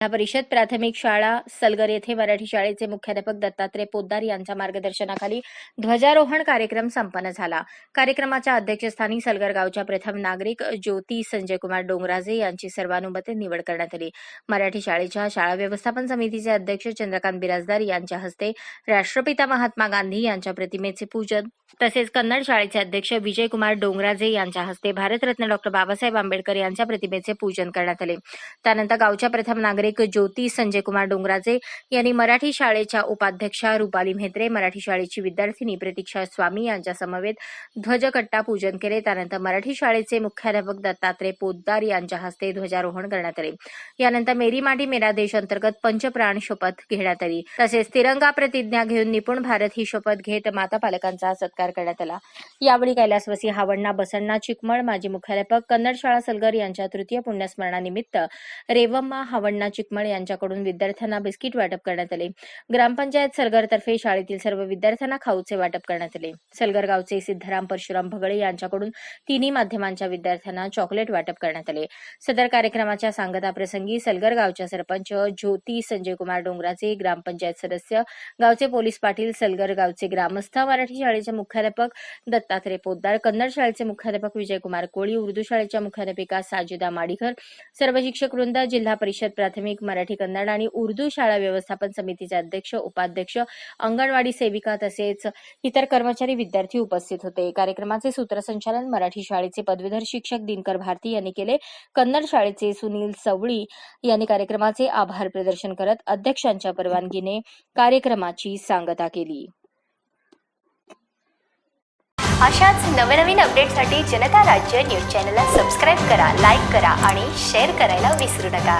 जिल्हा परिषद प्राथमिक शाळा सलगर येथे मराठी शाळेचे मुख्याध्यापक दत्तात्रय पोद्दार यांच्या मार्गदर्शनाखाली ध्वजारोहण कार्यक्रम संपन्न झाला. कार्यक्रमाच्या अध्यक्षस्थानी सलगर गावच्या प्रथम नागरिक ज्योती संजय कुमार डोंगराजे यांची सर्वानुमते निवड करण्यात आली. मराठी शाळेच्या शाळा व्यवस्थापन समितीचे अध्यक्ष चंद्रकांत बिराजदार यांच्या हस्ते राष्ट्रपिता महात्मा गांधी यांच्या प्रतिमेचे पूजन तसेच कन्नड शाळेचे अध्यक्ष विजयकुमार डोंगराजे यांच्या हस्ते भारतरत्न डॉक्टर बाबासाहेब आंबेडकर यांच्या प्रतिमेचे पूजन करण्यात आले. त्यानंतर गावच्या प्रथम नागरिक ज्योती संजय कुमार डोंगराजे यांनी मराठी शाळेच्या उपाध्यक्षा रुपाली म्हेत्रे मराठी शाळेची विद्यार्थिनी प्रतीक्षा स्वामी यांच्या समवेत ध्वजकट्टा पूजन केले. त्यानंतर मराठी शाळेचे मुख्याध्यापक दत्तात्रय पोद्दार यांच्या हस्ते ध्वजारोहण करण्यात आले. यानंतर मेरी माटी मेरा देश अंतर्गत पंचप्राण शपथ घेण्यात आली. तसेच तिरंगा प्रतिज्ञा घेऊन निपुण भारत ही शपथ घेत माता पालकांचा सत्कार करण्यात आला. यावेळी कैलासवासी हावण्णा बसण्णा चिकमळ माजी मुख्याध्यापक कन्नड शाळा सलगर यांच्या तृतीय पुण्यस्मरणानिमित्त रेवम्मा हावण्णा चिकमळ यांच्याकडून विद्यार्थ्यांना बिस्किट वाटप करण्यात आले. ग्रामपंचायत सलगरतर्फे शाळेतील सर्व विद्यार्थ्यांना खाऊचे वाटप करण्यात आले. सलगर गावचे सिद्धराम परशुराम भगळे यांच्याकडून तिन्ही माध्यमांच्या विद्यार्थ्यांना चॉकलेट वाटप करण्यात आले. सदर कार्यक्रमाच्या सांगताप्रसंगी सलगर गावच्या सरपंच ज्योती संजय कुमार डोंगराचे ग्रामपंचायत सदस्य गावचे पोलीस पाटील सलगर गावचे ग्रामस्थ मराठी शाळेचे मुख्याध्यापक दत्तात्रय पोद्दार कन्नड शाळेचे मुख्याध्यापक विजयकुमार कोळी उर्दू शाळेच्या मुख्याध्यापिका साजिदा माडीकर सर्व शिक्षक वृंद जिल्हा परिषद प्राथमिक प्राथमिक मराठी कन्नड आणि उर्दू शाळा व्यवस्थापन समितीचे अध्यक्ष उपाध्यक्ष अंगणवाडी सेविका तसेच इतर कर्मचारी विद्यार्थी उपस्थित होते. कार्यक्रमाचे सूत्रसंचालन मराठी शाळेचे पदवीधर शिक्षक दिनकर भारती यांनी केले. कन्नड शाळेचे सुनील सवळी यांनी कार्यक्रमाचे आभार प्रदर्शन करत अध्यक्षांच्या परवानगीने कार्यक्रमाची सांगता केली. अशाच नवनवीन अपडेटसाठी जनता राज्य न्यूज चॅनलला सबस्क्राईब करा लाईक करा आणि शेअर करायला विसरू नका.